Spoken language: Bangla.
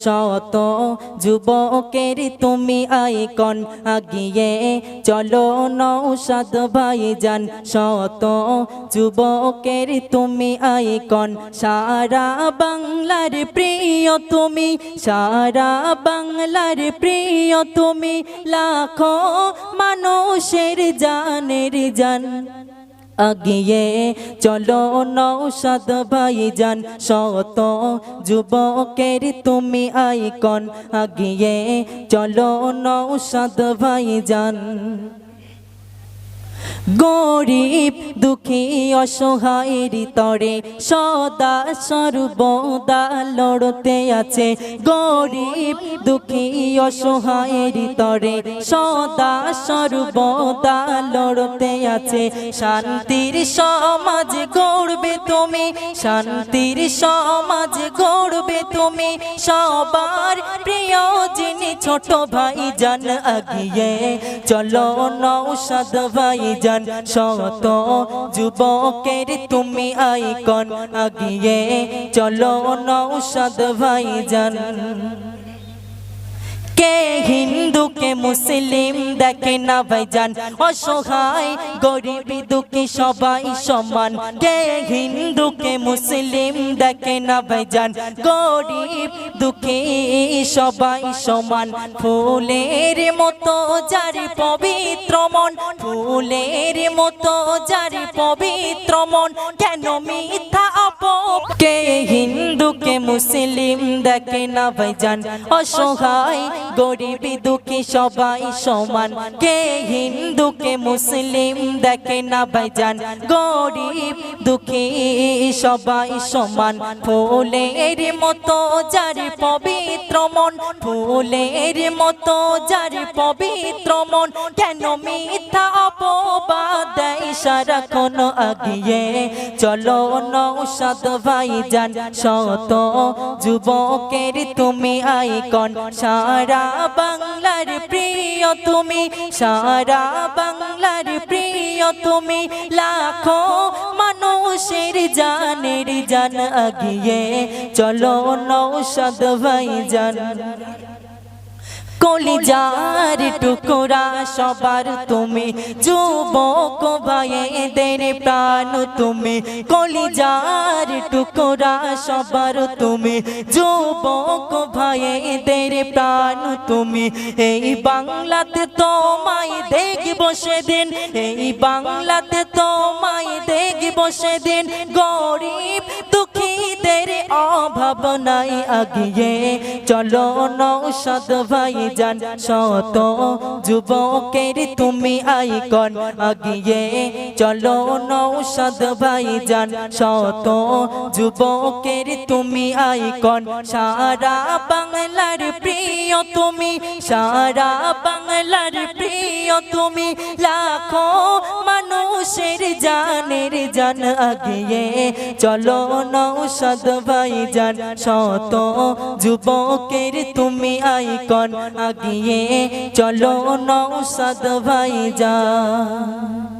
শত যুবকের তুমি আইকন আগিয়ে, চলো নৌসাদ ভাই যান শত যুবকের তুমি আইকন। সারা বাংলার প্রিয় তুমি, সারা বাংলার প্রিয় তুমি, লাখো মানুষের জানের জান। আগিয়ে চলো নৌসাদ ভাই যান শত যুবকের তুমি আইকন। আগিয়ে চলো নৌসাদ ভাই যান গরিব, দুঃখী, অসহায়ের তরে সদা সর্বদা লড়তে আছে। গরিব, দুঃখী, অসহায়ের তরে সদা সর্বদা লড়তে আছে। শান্তির সমাজ গড়বে তুমি শান্তির সমাজ গড়বে তুমি। সবার প্রিয় যিনি ছোট ভাই যান আগিয়ে চলো নৌসাদ ভাই যান শত যুবকের তুমি আইকন আগিয়ে চলো নৌসাদ ভাই যান কে মুসলিম দেখে না ভাইজান, অসহায়, গরিব দুঃখী সবাই সমান। কে হিন্দু কে মুসলিম দেখে না ভাইজান, গরিব দুঃখী সবাই সমান। ফুলের মতো যার পবিত্র মন, ফুলের মতো যার পবিত্র মন, কেন মিথ্যা কে হিন্দু কে মুসলিম দেখে না ভাইজান অসহায় গরিব দুঃখী সবাই সমান কে হিন্দু কে মুসলিম দেখে না ভাইজান গরিব দুঃখী সবাই সমান ফুলের মতো যার পবিত্র মন ফুলের মতো যার পবিত্র মন কেন মিথ্যা অপবাদ দেয় সারাক্ষণ আগিয়ে চলো নৌসাদ ভাই যান শত যুবকের তুমি আইকন। সারা বাংলার প্রিয় তুমি, সারা বাংলার প্রিয় তুমি। লাখো মানুষের জানের জান আগিয়ে চলো নৌসাদ ভাই যান কলিজার টুকরা সবার তুমি যুবক ভাইদের প্রাণ তুমি কলিজার টুকরা সবার তুমি যুবক ভাইদের প্রাণ তুমি। এই বাংলাতে তোমায় দেখব সেদিন এই বাংলাতে তোমায় দেখব সেদিন। গরিব দুঃখীদের অভাব নাই আগিয়ে। চলো নৌসাদ ভাই যান শত যুবকের তুমি আইকন আগিয়ে। চলো নৌসাদ ভাই যান শত যুবকের তুমি আইকন। সারা বাংলার প্রিয় তুমি, সারা বাংলার প্রিয় তুমি, লাখো মানুষের জানের জান আগিয়ে। চলো নৌসাদ ভাই যান শত যুবকের তুমি আইকন আগিয়ে। চলো নৌসাদ ভাই যান